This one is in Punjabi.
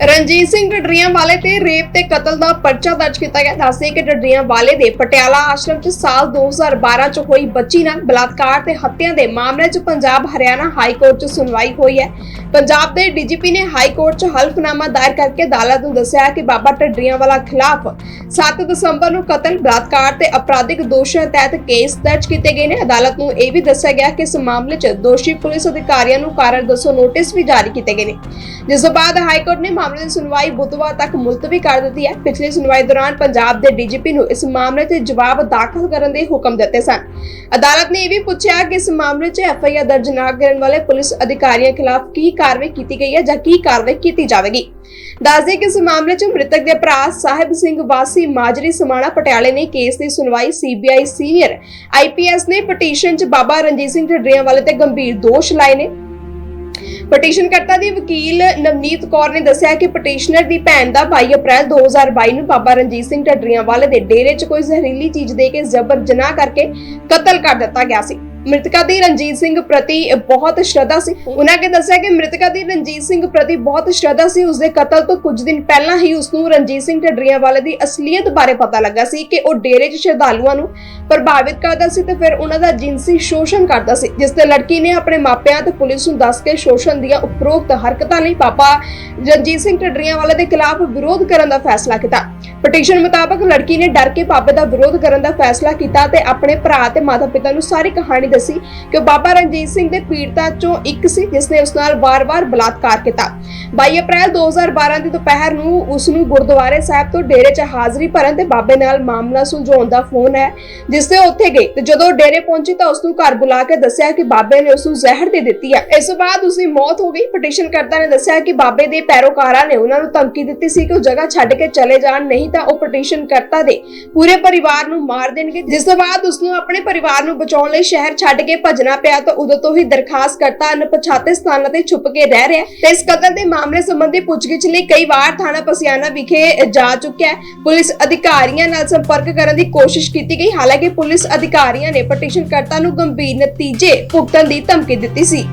ਰਣਜੀਤ ਸਿੰਘ ਢੱਡਰੀਆਂ ਵਾਲੇ ਤੇ ਰੇਪ ਤੇ ਕਤਲ ਦਾ ਪਰਚਾ ਦਰਜ ਕੀਤਾ ਗਿਆ। ਦੱਸਦੇ ਕਿ ਢੱਡਰੀਆਂ ਵਾਲੇ ਦੇ ਪਟਿਆਲਾ ਆਸ਼ਰਮ 'ਚ ਸਾਲ 2012 'ਚ ਹੋਈ ਬੱਚੀ ਨਾਲ ਬਲਾਤਕਾਰ ਤੇ ਹੱਤਿਆ ਦੇ ਮਾਮਲੇ 'ਚ ਪੰਜਾਬ ਹਰਿਆਣਾ ਹਾਈ ਕੋਰਟ 'ਚ ਸੁਣਵਾਈ ਹੋਈ ਹੈ। ਪੰਜਾਬ ਦੇ ਡੀਜੀਪੀ ਨੇ ਹਾਈ ਕੋਰਟ 'ਚ ਹਲਫਨਾਮਾ ਦਾਇਰ ਕਰਕੇ ਅਦਾਲਤ ਨੂੰ ਦੱਸਿਆ ਕਿ ਬਾਬਾ ਢੱਡਰੀਆਂ ਵਾਲਾ ਖਿਲਾਫ 7 ਦਸੰਬਰ ਨੂੰ ਕਤਲ, ਬਲਾਤਕਾਰ ਤੇ ਅਪਰਾਧਿਕ ਦੋਸ਼ਾਂ ਤਹਿਤ ਕੇਸ ਦਰਜ ਕੀਤੇ ਗਏ ਨੇ। ਅਦਾਲਤ ਨੂੰ ਇਹ ਵੀ ਦੱਸਿਆ ਗਿਆ ਕਿ ਇਸ ਮਾਮਲੇ 'ਚ ਦੋਸ਼ੀ ਪੁਲਿਸ ਅਧਿਕਾਰੀਆਂ ਨੂੰ ਕਾਰਨ ਦੱਸੋ ਨੋਟਿਸ ਵੀ ਜਾਰੀ ਕੀਤੇ ਗਏ ਨੇ। ਜਿਸ ਤੋਂ ਬਾਅਦ ਹਾਈ ਕੋਰਟ ਨੇ ਮਾਮਲੇ ਦੀ ਸੁਣਵਾਈ ਬੁੱਧਵਾਰ ਤੱਕ ਮੁਲਤਵੀ ਕਰ ਦਿੱਤੀ ਹੈ। ਪਿਛਲੀ ਸੁਣਵਾਈ ਦੌਰਾਨ ਪੰਜਾਬ ਦੇ ਡੀਜੀਪੀ ਨੂੰ ਇਸ ਮਾਮਲੇ ਤੇ ਜਵਾਬ ਦਾਖਲ ਕਰਨ ਦੇ ਹੁਕਮ ਦਿੱਤੇ ਸਨ। ਅਦਾਲਤ ਨੇ ਇਹ ਵੀ ਪੁੱਛਿਆ ਕਿ ਇਸ ਮਾਮਲੇ 'ਚ ਐਫਆਈਆਰ ਦਰਜ ਨਾ ਕਰਨ ਵਾਲੇ ਪੁਲਿਸ ਅਧਿਕਾਰੀਆਂ ਖਿਲਾਫ ਕੀ ਕਾਰਵਾਈ ਕੀਤੀ ਗਈ ਹੈ ਜਾਂ ਕੀ ਕਾਰਵਾਈ ਕੀਤੀ ਜਾਵੇਗੀ। ਦੱਸਦੇ ਕਿ ਇਸ ਮਾਮਲੇ 'ਚ ਮ੍ਰਿਤਕ ਦੇ ਭਰਾ ਸਾਹਿਬ ਸਿੰਘ ਵਾਸੀ ਮਾਜਰੀ ਸਮਾਣਾ ਪਟਿਆਲੇ ਨੇ ਕੇਸ ਦੀ ਸੁਣਵਾਈ ਸੀਬੀਆਈ ਸੀਨੀਅਰ ਆਈਪੀਐਸ ਨੇ ਪਟੀਸ਼ਨ 'ਚ ਬਾਬਾ ਰਣਜੀਤ ਸਿੰਘ ਢੱਡਰੀਆਂ ਵਾਲੇ ਤੇ ਗੰਭੀਰ ਦੋਸ਼ ਲਾਏ ਨੇ। ਪਟੀਸ਼ਨ ਪਟੀਸ਼ਨਕਰਤਾ ਦੇ ਵਕੀਲ ਨਵਨੀਤ ਕੌਰ ਨੇ ਦੱਸਿਆ ਕਿ ਪਟੀਸ਼ਨਰ ਦੀ ਭੈਣ ਦਾ 22 ਅਪ੍ਰੈਲ 2022 ਨੂੰ ਬਾਬਾ ਰਣਜੀਤ ਸਿੰਘ ਢੱਡਰੀਆਂ ਵਾਲੇ ਦੇ ਡੇਰੇ 'ਚ ਕੋਈ ਜ਼ਹਿਰੀਲੀ ਚੀਜ਼ ਦੇ ਕੇ ਜ਼ਬਰ ਜਨਾਹ ਕਰਕੇ ਕਤਲ ਕਰ ਦਿੱਤਾ ਗਿਆ ਸੀ। ਮ੍ਰਿਤਕਾ ਦੀ ਰਣਜੀਤ ਸਿੰਘ ਪ੍ਰਤੀ ਬਹੁਤ ਸ਼ਰਧਾ ਸੀ। ਉਹਨਾਂ ਕੇ ਦੱਸਿਆ ਕਿ ਮ੍ਰਿਤਕਾ ਦੀ ਰਣਜੀਤ ਸਿੰਘ ਪ੍ਰਤੀ ਬਹੁਤ ਸ਼ਰਧਾ ਸੀ। ਉਸਦੇ ਕਤਲ ਤੋਂ ਕੁਝ ਦਿਨ ਪਹਿਲਾਂ ਹੀ ਉਸ ਨੂੰ ਰਣਜੀਤ ਸਿੰਘ ਢੱਡਰੀਆਂ ਵਾਲੇ ਦੀ ਅਸਲੀਅਤ ਬਾਰੇ ਪਤਾ ਲੱਗਾ ਸੀ ਕਿ ਉਹ ਡੇਰੇ 'ਚ ਸ਼ਰਧਾਲੂਆਂ ਨੂੰ ਪ੍ਰਭਾਵਿਤ ਕਰਦਾ ਸੀ ਤੇ ਫਿਰ ਉਹਨਾਂ ਦਾ ਜਿਨਸੀ ਸ਼ੋਸ਼ਣ ਕਰਦਾ ਸੀ, ਜਿਸ ਤੇ ਲੜਕੀ ਨੇ ਆਪਣੇ ਮਾਪਿਆਂ ਤੇ ਪੁਲਿਸ ਨੂੰ ਦੱਸ ਕੇ ਸ਼ੋਸ਼ਣ ਦੀਆਂ ਉਪਰੋਕਤ ਹਰਕਤਾਂ ਲਈ ਪਾਪਾ ਰਣਜੀਤ ਸਿੰਘ ਢੱਡਰੀਆਂ ਵਾਲੇ ਦੇ ਖਿਲਾਫ ਵਿਰੋਧ ਕਰਨ ਦਾ ਫੈਸਲਾ ਕੀਤਾ। ਪਟੀਸ਼ਨ ਮੁਤਾਬਕ ਲੜਕੀ ਨੇ ਡਰ ਕੇ ਪਾਪੇ ਦਾ ਵਿਰੋਧ ਕਰਨ ਦਾ ਫੈਸਲਾ ਕੀਤਾ ਤੇ ਆਪਣੇ ਭਰਾ ਤੇ ਮਾਤਾ-ਪਿਤਾ ਨੂੰ ਸਾਰੀ ਕਹਾਣੀ ਦੱਸੀ ਕਿ ਉਹ ਬਾਬਾ ਰਣਜੀਤ ਸਿੰਘ ਦੇ ਪੀੜਤਾਂ ਚੋਂ ਇੱਕ ਸੀ, ਜਿਸ ਨੇ ਉਸ ਨਾਲ ਵਾਰ-ਵਾਰ ਬਲਾਤਕਾਰ ਕੀਤਾ। 22 ਅਪ੍ਰੈਲ 2012 ਦੀ ਦੁਪਹਿਰ ਨੂੰ ਉਸ ਨੂੰ ਗੁਰਦੁਆਰੇ ਸਾਹਿਬ ਤੋਂ ਡੇਰੇ 'ਚ ਹਾਜ਼ਰੀ ਭਰਨ ਤੇ ਬਾਬੇ ਨਾਲ ਮਾਮਲਾ ਸੁਲਝਾਉਣ ਦਾ ਫੋਨ ਹੈ, ਜਿਸ ਤੇ ਉੱਥੇ ਗਈ ਤੇ ਜਦੋਂ ਡੇਰੇ ਪਹੁੰਚੀ ਤਾਂ ਉਸ ਨੂੰ ਘਰ ਬੁਲਾ ਕੇ ਦੱਸਿਆ ਕਿ ਬਾਬੇ ਨੇ ਉਸ ਨੂੰ ਜ਼ਹਿਰ ਦੇ ਦਿੱਤੀ ਹੈ। ਇਸ ਤੋਂ ਬਾਅਦ ਉਸ ਦੀ ਮੌਤ ਹੋ ਗਈ। ਪਟੀਸ਼ਨ ਕਰਤਾ ਨੇ ਦੱਸਿਆ ਕਿ ਬਾਬੇ ਦੇ ਪੈਰੋਕਾਰਾਂ ਨੇ ਉਹਨਾਂ ਨੂੰ ਧਮਕੀ ਦਿੱਤੀ ਸੀ ਕਿ ਉਹ ਜਗ੍ਹਾ ਛੱਡ ਕੇ ਚਲੇ ਜਾਣ, ਨਹੀਂ ਤਾਂ ਉਹ ਪਟੀਸ਼ਨ ਕਰਤਾ ਦੇ ਪੂਰੇ ਪਰਿਵਾਰ ਨੂੰ ਮਾਰ ਦੇਣਗੇ, ਜਿਸ ਤੋਂ ਬਾਅਦ ਉਸ ਨੂੰ ਆਪਣੇ ਪਰਿਵਾਰ ਨੂੰ ਬਚਾਉਣ ਲਈ ਸ਼ਹਿਰ ਛੱਡ ਕੇ ਭੱਜਣਾ ਪਿਆ ਤਾਂ ਉਦੋਂ ਤੋਂ ਹੀ ਦਰਖਾਸਤ ਅਣਪਛਾਤੇ ਸਥਾਨਾਂ ਤੇ ਛੁਪ ਕੇ ਰਹਿ ਰਿਹਾ। ਤੇ ਇਸ ਕਤਲ ਦੇ ਮਾਮਲੇ ਸੰਬੰਧੀ ਪੁੱਛਗਿੱਛ ਲਈ ਕਈ ਵਾਰ ਥਾਣਾ ਪਸਿਆਣਾ ਵਿਖੇ ਜਾ ਚੁੱਕਿਆ ਪੁਲਿਸ ਅਧਿਕਾਰੀਆਂ ਨਾਲ ਸੰਪਰਕ ਕਰਨ ਦੀ ਕੋਸ਼ਿਸ਼ ਕੀਤੀ ਗਈ। ਹਾਲਾਂਕਿ ਪੁਲਿਸ ਅਧਿਕਾਰੀਆਂ ਨੇ ਪਟੀਸ਼ਨ ਕਰਤਾ ਨੂੰ ਗੰਭੀਰ ਨਤੀਜੇ ਭੁਗਤਣ ਦੀ ਧਮਕੀ ਦਿੱਤੀ ਸੀ।